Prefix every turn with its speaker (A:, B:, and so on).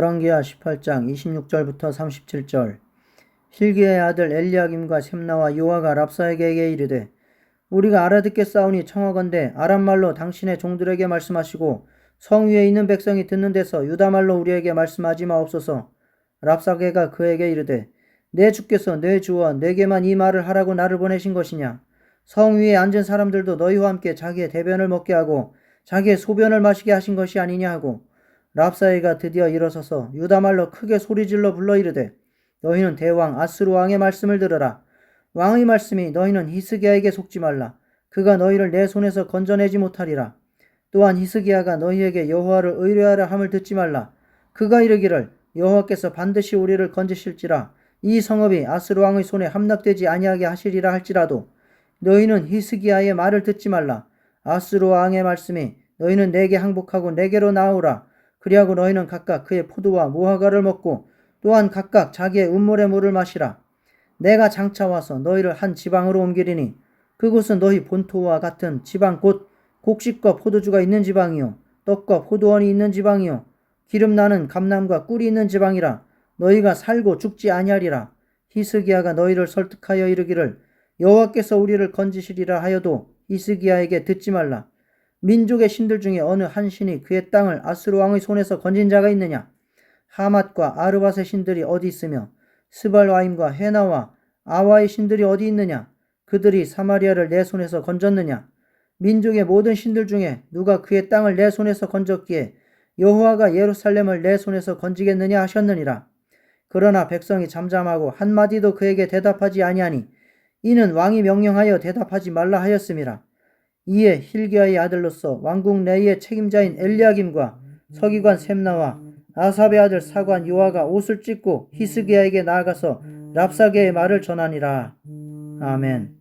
A: 열왕기하 18장 26절부터 37절. 힐기의 아들 엘리야김과 셈나와 요아가 랍사에게 이르되 우리가 알아듣겠사오니 청하건대 아람말로 당신의 종들에게 말씀하시고 성 위에 있는 백성이 듣는 데서 유다말로 우리에게 말씀하지 마옵소서. 랍사게가 그에게 이르되 내 주께서 내 주와 내게만 이 말을 하라고 나를 보내신 것이냐? 성 위에 앉은 사람들도 너희와 함께 자기의 대변을 먹게 하고 자기의 소변을 마시게 하신 것이 아니냐 하고 랍사이가 드디어 일어서서 유다말로 크게 소리질러 불러 이르되 너희는 대왕 아스루 왕의 말씀을 들으라. 왕의 말씀이 너희는 히스기야에게 속지 말라. 그가 너희를 내 손에서 건져내지 못하리라. 또한 히스기야가 너희에게 여호와를 의뢰하라 함을 듣지 말라. 그가 이르기를 여호와께서 반드시 우리를 건지실지라. 이 성읍이 아스루 왕의 손에 함락되지 아니하게 하시리라 할지라도 너희는 히스기야의 말을 듣지 말라. 아스루 왕의 말씀이 너희는 내게 항복하고 내게로 나오라 그리하고 너희는 각각 그의 포도와 무화과를 먹고 또한 각각 자기의 운물의 물을 마시라. 내가 장차 와서 너희를 한 지방으로 옮기리니 그곳은 너희 본토와 같은 지방 곧 곡식과 포도주가 있는 지방이요 떡과 포도원이 있는 지방이요 기름 나는 감남과 꿀이 있는 지방이라 너희가 살고 죽지 아니하리라. 히스기야가 너희를 설득하여 이르기를 여호와께서 우리를 건지시리라 하여도 히스기야에게 듣지 말라. 민족의 신들 중에 어느 한 신이 그의 땅을 아스루 왕의 손에서 건진 자가 있느냐? 하맛과 아르밧의 신들이 어디 있으며 스발와임과 헤나와 아와의 신들이 어디 있느냐? 그들이 사마리아를 내 손에서 건졌느냐? 민족의 모든 신들 중에 누가 그의 땅을 내 손에서 건졌기에 여호와가 예루살렘을 내 손에서 건지겠느냐 하셨느니라. 그러나 백성이 잠잠하고 한마디도 그에게 대답하지 아니하니 이는 왕이 명령하여 대답하지 말라 하였음이라. 이에 힐기야의 아들로서 왕궁 내의 책임자인 엘리야김과 서기관 셈나와 아삽의 아들 사관 요아가 옷을 찢고 히스기야에게 나아가서 랍사게의 말을 전하니라. 아멘.